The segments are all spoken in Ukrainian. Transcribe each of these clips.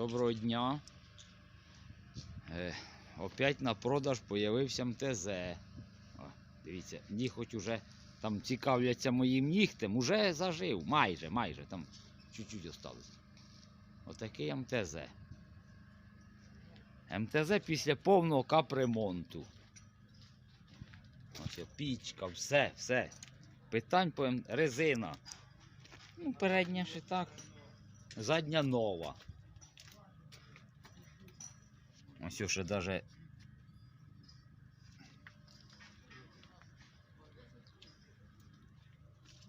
Доброго дня. Е, опять на продаж появився МТЗ. О, дивіться, ніготь уже там цікавляться моїм нігтем, уже зажив, майже, майже, там чуть-чуть осталось. Отакий МТЗ. МТЗ після повного капремонту. Ось пічка, все, все. Питань по резина. Ну, передня ще так. Задня нова. Ось ще даже.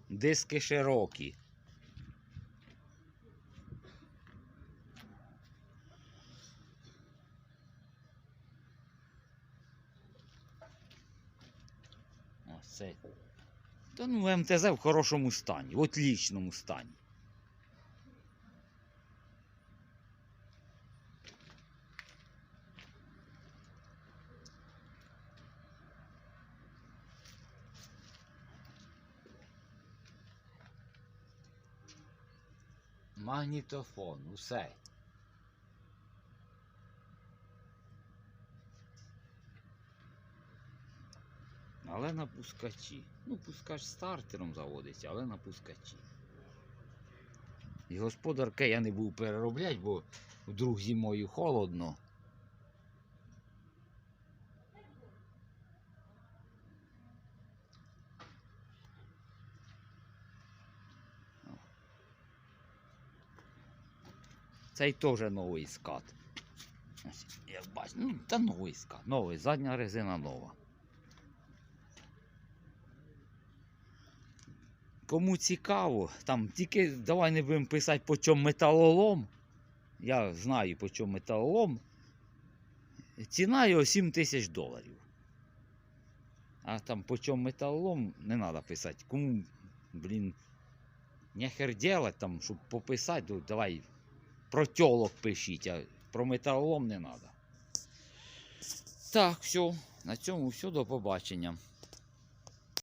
Диски широкі. Ось це. Та ну МТЗ в хорошому стані, в отлічному стані. Магнітофон, усе. Але на пускачі. Ну, пускач стартером заводиться, але на пускачі. І господарка я не був переробляти, бо вдруг зимою холодно. Цей теж новий скат. Як бачите, ну, та новий скат. Новий, задня резина нова. Кому цікаво, там тільки давай не будемо писати по чому металолом. Я знаю по чому металолом. Ціна його 7 тисяч доларів. А там по чому металолом не треба писати. Кому, блін, нехер делать там, щоб пописати, давай про тьолок пишіть, а про металолом не треба. Так, все. На цьому все, до побачення.